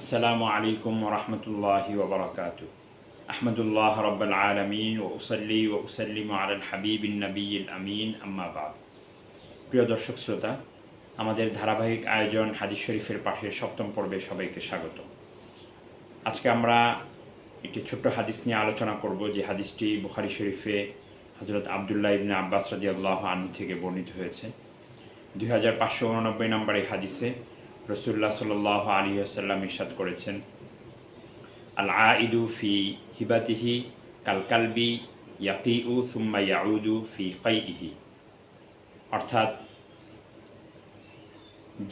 আসসালামু আলাইকুম রহমতুল্লাহি ওবরাকাত আহমদুল্লাহ রব্বুল আলমিন ও উসল্লি ও উসল্লিম আল হাবিব নবীল আমিন আম্মাবাদ প্রিয় দর্শক শ্রোতা, আমাদের ধারাবাহিক আয়োজন হাদিস শরীফের পাঠের সপ্তম পর্বে সবাইকে স্বাগত। আজকে আমরা একটি ছোট্ট হাদিস নিয়ে আলোচনা করব, যে হাদিসটি বুখারি শরীফে হজরত আবদুল্লাহ ইবিন আব্বাস রাজি আল্লাহ আনু থেকে বর্ণিত হয়েছে। দুই হাজার পাঁচশো উননব্বই নম্বর এই হাদিসে রসুল্লাহ সাল আলী আসাল্লাম ইরশাদ করেছেন আল আইদু ফি হিবাতিহি কালকালবি উ সুম্মা ইয়াউদু ফি কাইহি অর্থাৎ,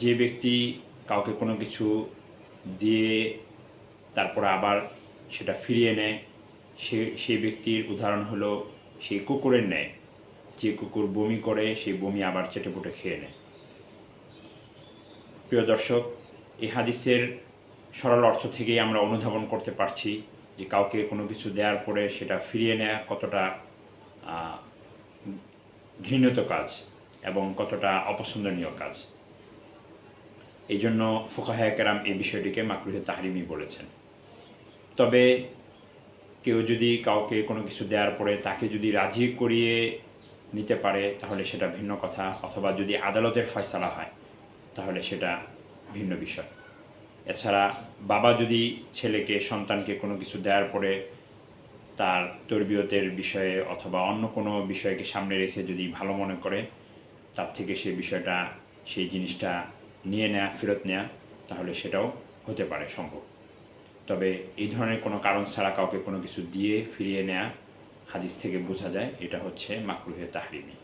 যে ব্যক্তি কাউকে কোনো কিছু দিয়ে তারপর আবার সেটা ফিরিয়ে নেয়, সে সেই ব্যক্তির উদাহরণ হলো সেই কুকুরের ন্যায়। যে কুকুর বমি করে সেই বমি আবার চেটেপুটে খেয়ে নেয়। প্রিয় দর্শক এই হাদিসের সরল অর্থ থেকেই আমরা অনুধাবন করতে পারছি যে কাউকে কোনো কিছু দেওয়ার পরে সেটা ফিরিয়ে নেওয়া কতটা ঘৃণিত কাজ এবং কতটা অপছন্দনীয় কাজ। এই জন্য ফোকাহায় কেরাম এই বিষয়টিকে মাকরুহে তাহরিমি বলেছেন। তবে কেউ যদি কাউকে কোনো কিছু দেওয়ার পরে তাকে যদি রাজি করিয়ে নিতে পারে তাহলে সেটা ভিন্ন কথা, অথবা যদি আদালতের ফয়সালা হয় তাহলে সেটা ভিন্ন বিষয়। এছাড়া বাবা যদি ছেলেকে, সন্তানকে কোনো কিছু দেওয়ার পরে তার তরবিয়তের বিষয়ে অথবা অন্য কোনো বিষয়কে সামনে রেখে যদি ভালো মনে করে, তার থেকে সেই বিষয়টা, সেই জিনিসটা নিয়ে নেওয়া ফেরত নেওয়া তাহলে সেটাও হতে পারে সম্ভব। তবে এই ধরনের কোনো কারণ ছাড়া কাউকে কোনো কিছু দিয়ে ফিরিয়ে নেওয়া হাদিস থেকে বোঝা যায়, এটা হচ্ছে মাকরুহে তাহরিমি।